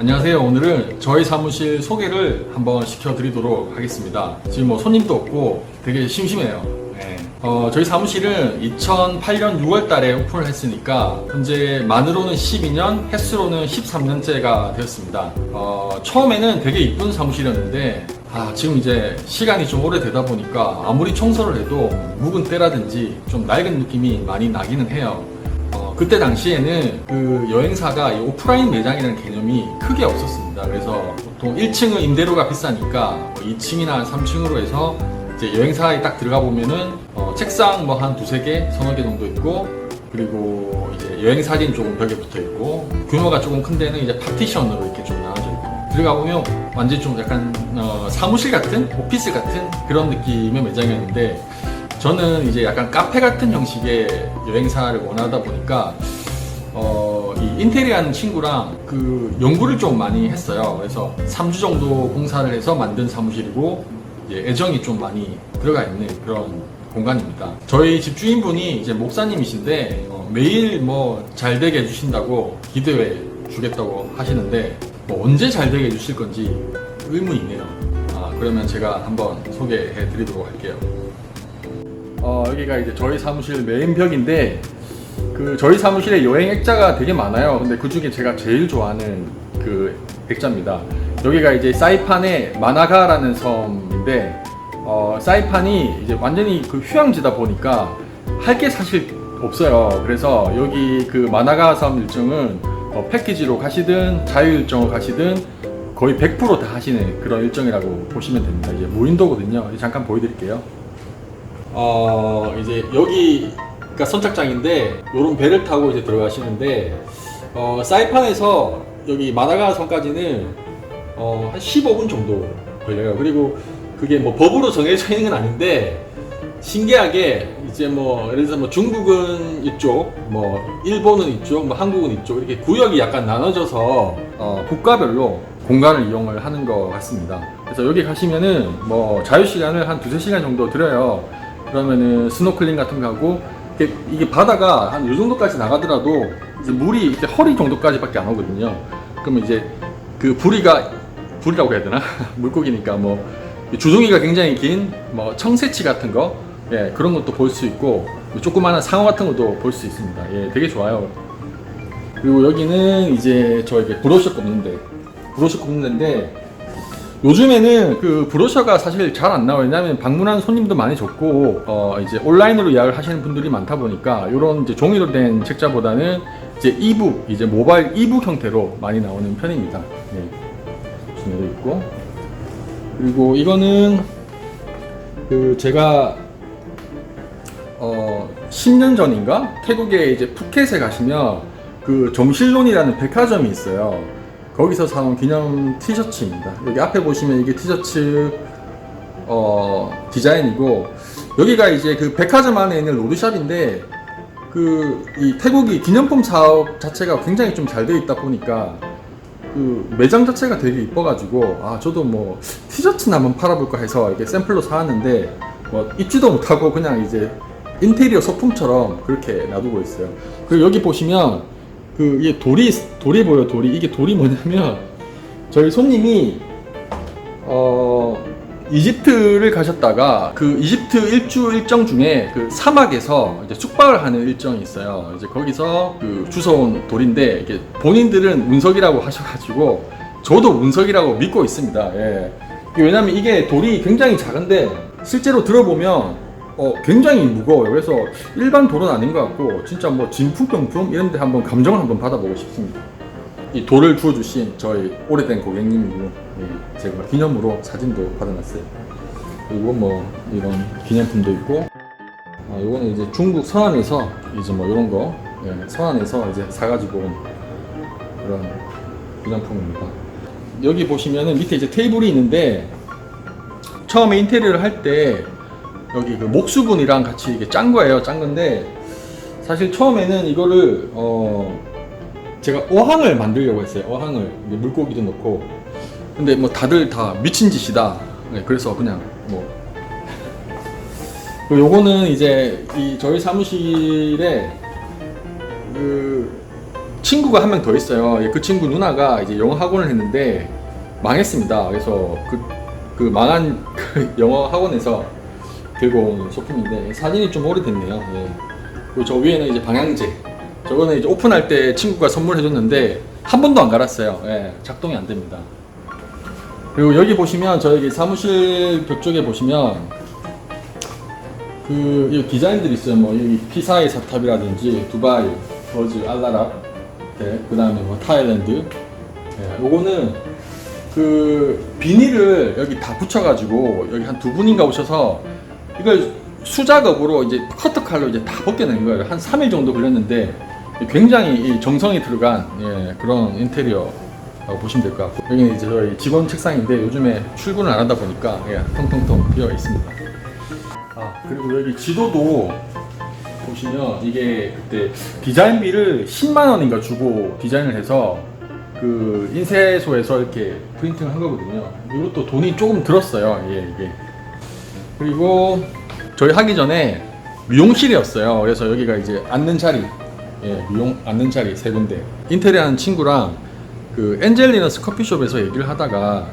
안녕하세요. 오늘은 저희 사무실 소개를 한번 시켜드리도록 하겠습니다. 지금 뭐 손님도 없고 되게 심심해요. 네. 어, 저희 사무실은 2008년 6월 달에 오픈을 했으니까 현재 만으로는 12년, 횟수로는 13년째가 되었습니다. 어, 처음에는 되게 이쁜 사무실이었는데 아, 지금 이제 시간이 좀 오래되다 보니까 아무리 청소를 해도 묵은 때라든지 좀 낡은 느낌이 많이 나기는 해요. 어, 그때 당시에는 그 여행사가 이 오프라인 매장이라는 개념이 크게 없었습니다. 그래서 보통 1층은 임대료가 비싸니까 2층이나 3층으로 해서 이제 여행사에 딱 들어가 보면은 어, 책상 뭐 한 두세 개, 서너 개 정도 있고 그리고 이제 여행 사진 조금 벽에 붙어 있고 규모가 조금 큰 데는 이제 파티션으로 이렇게 좀 나눠져 있고 들어가 보면 완전 좀 약간 어, 사무실 같은 오피스 같은 그런 느낌의 매장이었는데 저는 이제 약간 카페 같은 형식의 여행사를 원하다 보니까 어, 이 인테리어 하는 친구랑 그 연구를 좀 많이 했어요. 그래서 3주 정도 공사를 해서 만든 사무실이고 애정이 좀 많이 들어가 있는 그런 공간입니다. 저희 집주인분이 이제 목사님이신데 어, 매일 뭐 잘 되게 해주신다고 기도해 주겠다고 하시는데 뭐 언제 잘 되게 해주실 건지 의문이네요. 아, 그러면 제가 한번 소개해 드리도록 할게요. 어, 여기가 이제 저희 사무실 메인 벽인데 그 저희 사무실에 여행 액자가 되게 많아요. 근데 그 중에 제가 제일 좋아하는 그 액자입니다. 여기가 이제 사이판의 마나가라는 섬인데 어, 사이판이 이제 완전히 그 휴양지다 보니까 할 게 사실 없어요. 그래서 여기 그 마나가 섬 일정은 어, 패키지로 가시든 자유 일정으로 가시든 거의 100%다 하시는 그런 일정이라고 보시면 됩니다. 이제 무인도거든요. 잠깐 보여드릴게요. 어 이제 여기가 선착장인데 요런 배를 타고 이제 들어가시는데 어 사이판에서 여기 마다가 섬까지는 어 한 15분 정도 걸려요. 그리고 그게 뭐 법으로 정해져 있는 건 아닌데 신기하게 이제 뭐 예를 들어서 뭐 중국은 이쪽, 뭐 일본은 이쪽, 뭐 한국은 이쪽 이렇게 구역이 약간 나눠져서 어, 국가별로 공간을 이용을 하는 것 같습니다. 그래서 여기 가시면은 뭐 자유 시간을 한 두세 시간 정도 들여요. 그러면은 스노클링 같은 거 하고 이게, 이게 바다가 한 이 정도까지 나가더라도 이제 물이 이제 허리 정도까지밖에 안 오거든요. 그러면 이제 그 부리가 부리라고 해야 되나 물고기니까 뭐 주둥이가 굉장히 긴 뭐 청새치 같은 거 예, 그런 것도 볼 수 있고 조그마한 상어 같은 것도 볼 수 있습니다. 예, 되게 좋아요. 그리고 여기는 이제 저에게 브로셔 꼽는데 브로셔 꼽는데 요즘에는 그 브로셔가 사실 잘 안 나와요. 왜냐하면 방문하는 손님도 많이 적고 어 이제 온라인으로 예약을 하시는 분들이 많다 보니까 이런 이제 종이로 된 책자보다는 이제 이북 이제 모바일 이북 형태로 많이 나오는 편입니다. 네. 준비도 있고 그리고 이거는 그 제가 어 10년 전인가 태국에 이제 푸켓에 가시면 그 점실론이라는 백화점이 있어요. 거기서 사온 기념 티셔츠입니다. 여기 앞에 보시면 이게 티셔츠 어 디자인이고 여기가 이제 그 백화점 안에 있는 로드샵인데 그 이 태국이 기념품 사업 자체가 굉장히 좀 잘 되어 있다 보니까 그 매장 자체가 되게 이뻐가지고 아 저도 뭐 티셔츠나 한번 팔아볼까 해서 이렇게 샘플로 사왔는데 뭐 입지도 못하고 그냥 이제 인테리어 소품처럼 그렇게 놔두고 있어요. 그리고 여기 보시면 그 이게 돌이 돌이 보여 돌이 이게 돌이 뭐냐면 저희 손님이 어 이집트를 가셨다가 그 이집트 일주 일정 중에 그 사막에서 이제 숙박을 하는 일정이 있어요. 이제 거기서 그 주워온 돌인데 이게 본인들은 운석이라고 하셔가지고 저도 운석이라고 믿고 있습니다. 예. 왜냐면 이게 돌이 굉장히 작은데 실제로 들어보면 어, 굉장히 무거워요. 그래서 일반 돌은 아닌 것 같고 진짜 뭐 진품명품 이런 데 한번 감정을 한번 받아보고 싶습니다. 이 돌을 주워주신 저희 오래된 고객님이고 예, 제가 기념으로 사진도 받아놨어요. 그리고 뭐 이런 기념품도 있고 아, 이거는 이제 중국 서안에서 이제 뭐 이런 거 예, 서안에서 이제 사가지고 온 그런 기념품입니다. 여기 보시면은 밑에 이제 테이블이 있는데 처음에 인테리어를 할때 여기 그 목수분이랑 같이 이게 짠 거예요. 짠 건데 사실 처음에는 이거를 어 제가 어항을 만들려고 했어요. 어항을 물고기도 넣고 근데 뭐 다들 다 미친 짓이다. 네, 그래서 그냥 뭐 요거는 이제 이 저희 사무실에 그 친구가 한 명 더 있어요. 예, 그 친구 누나가 이제 영어 학원을 했는데 망했습니다. 그래서 그, 그 망한 그 영어 학원에서 들고 온 소품인데 사진이 좀 오래됐네요. 예. 그리고 저 위에는 이제 방향제. 저거는 이제 오픈할 때 친구가 선물해줬는데 한 번도 안 갈았어요. 예, 작동이 안 됩니다. 그리고 여기 보시면 저희 사무실 벽 쪽에 보시면 그 디자인들이 있어요. 뭐 여기 피사의 사탑이라든지 두바이, 버즈, 알라라, 네, 그다음에 뭐 타일랜드. 예, 요거는 그 비닐을 여기 다 붙여가지고 여기 한 두 분인가 오셔서 이걸 수작업으로 이제 커터 칼로 이제 다 벗겨낸 거예요. 한 3일 정도 걸렸는데 굉장히 이 정성이 들어간 예, 그런 인테리어라고 보시면 될 것 같고 여기는 이제 저희 직원 책상인데 요즘에 출근을 안 하다 보니까 예, 텅텅텅 비어 있습니다. 아 그리고 여기 지도도 보시면 이게 그때 디자인비를 10만 원인가 주고 디자인을 해서 그 인쇄소에서 이렇게 프린팅을 한 거거든요. 이것도 돈이 조금 들었어요. 예, 이게. 그리고 저희 하기 전에 미용실이었어요. 그래서 여기가 이제 앉는 자리, 예, 미용 앉는 자리 세 군데. 인테리어 하는 친구랑 그 엔젤리너스 커피숍에서 얘기를 하다가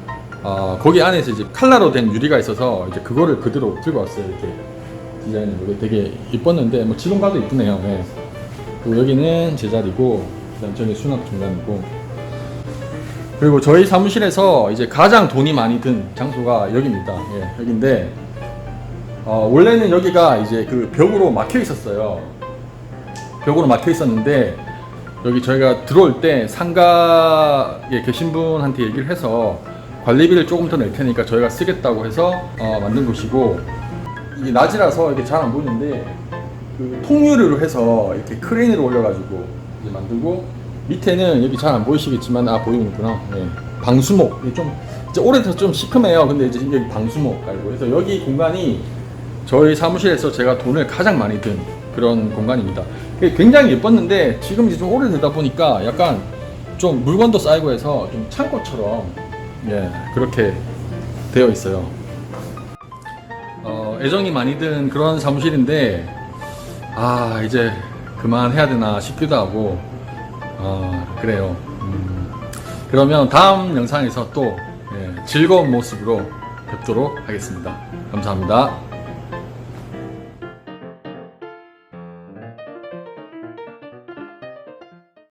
어, 거기 안에서 이제 칼라로 된 유리가 있어서 이제 그거를 그대로 들고 왔어요. 이렇게 디자인으로 이게 되게 이뻤는데 뭐 지금 봐도 이쁘네요. 예. 그리고 여기는 제자리고 그다음 저기 수납 공간이고 그리고 저희 사무실에서 이제 가장 돈이 많이 든 장소가 여기입니다. 예, 여기인데 어, 원래는 여기가 이제 그 벽으로 막혀 있었어요. 벽으로 막혀 있었는데 여기 저희가 들어올 때 상가에 계신 분한테 얘기를 해서 관리비를 조금 더 낼 테니까 저희가 쓰겠다고 해서 어, 만든 곳이고 이게 낮이라서 이게 잘 안 보이는데 그 통유리로 해서 이렇게 크레인으로 올려가지고 이제 만들고 밑에는 여기 잘 안 보이시겠지만 아 보이는구나 예. 방수목 이게 좀 이제 올해부터 좀 시큼해요 근데 이제 여기 방수목 깔고 그래서 여기 공간이 저희 사무실에서 제가 돈을 가장 많이 든 그런 공간입니다. 굉장히 예뻤는데 지금 이제 좀 오래되다 보니까 약간 좀 물건도 쌓이고 해서 좀 창고처럼 예 그렇게 되어 있어요. 어, 애정이 많이 든 그런 사무실인데 아 이제 그만해야 되나 싶기도 하고 아 그래요. 음, 그러면 다음 영상에서 또 예, 즐거운 모습으로 뵙도록 하겠습니다. 감사합니다